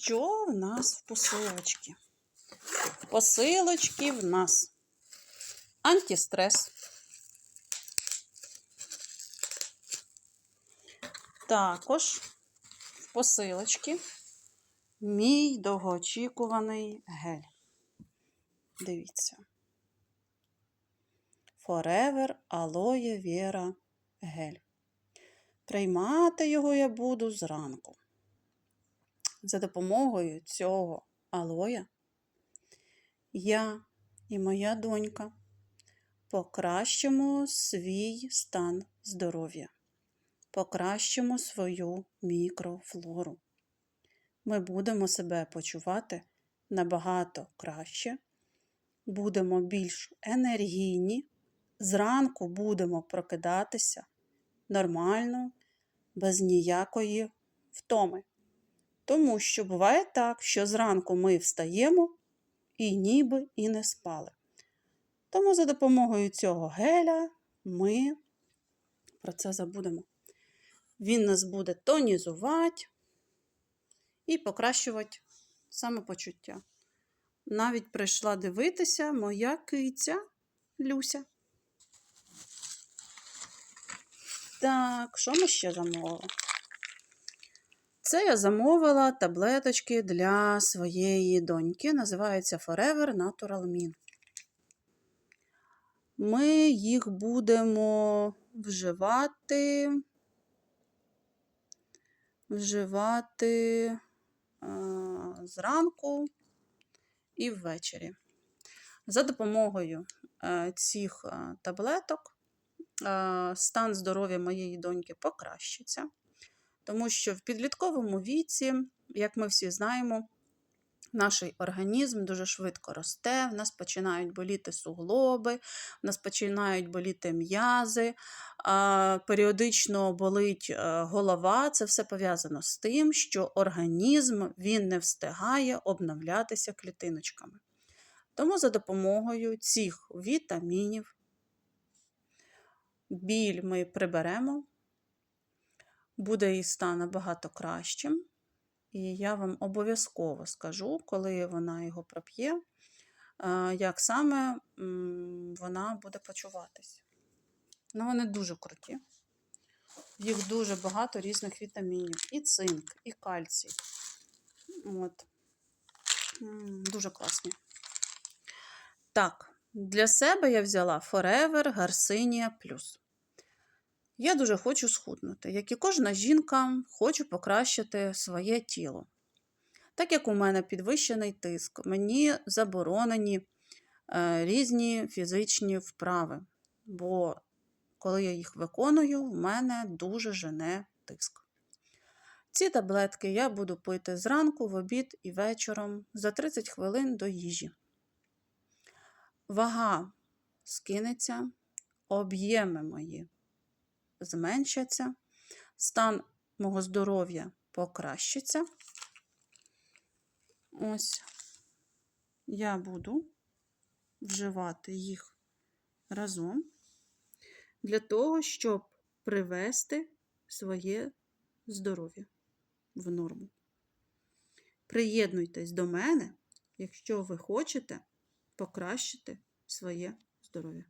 що в нас в посилочці? В посилочці в нас антистрес. Також в посилочці мій довгоочікуваний гель. Дивіться. Forever Aloe Vera гель. Приймати його я буду зранку. За допомогою цього алоя я і моя донька покращимо свій стан здоров'я, покращимо свою мікрофлору. Ми будемо себе почувати набагато краще, будемо більш енергійні, зранку будемо прокидатися нормально, без ніякої втоми. Тому що буває так, що зранку ми встаємо і ніби і не спали. Тому за допомогою цього геля ми про це забудемо. Він нас буде тонізувати і покращувати самопочуття. Навіть прийшла дивитися моя киця Люся. Так, що ми ще замовили? Це я замовила таблеточки для своєї доньки. Називається Forever Natural Min. Ми їх будемо вживати, вживати а, зранку і ввечері. За допомогою а, цих а, таблеток а, стан здоров'я моєї доньки покращиться. Тому що в підлітковому віці, як ми всі знаємо, наш організм дуже швидко росте, в нас починають боліти суглоби, в нас починають боліти м'язи, періодично болить е, голова. Це все пов'язано з тим, що організм він не встигає обновлятися клітиночками. Тому за допомогою цих вітамінів біль ми приберемо буде її стан набагато кращим. І я вам обов'язково скажу, коли вона його проп'є, як саме вона буде почуватись. Ну, вони дуже круті. Їх дуже багато різних вітамінів. І цинк, і кальцій. От. Дуже класні. Так, для себе я взяла Forever Garcinia Plus. Я дуже хочу схуднути, як і кожна жінка, хочу покращити своє тіло. Так як у мене підвищений тиск, мені заборонені е, різні фізичні вправи, бо коли я їх виконую, в мене дуже жене тиск. Ці таблетки я буду пити зранку, в обід і вечором за 30 хвилин до їжі. Вага скинеться, об'єми мої зменшаться, стан мого здоров'я покращиться. Ось я буду вживати їх разом для того, щоб привести своє здоров'я в норму. Приєднуйтесь до мене, якщо ви хочете покращити своє здоров'я.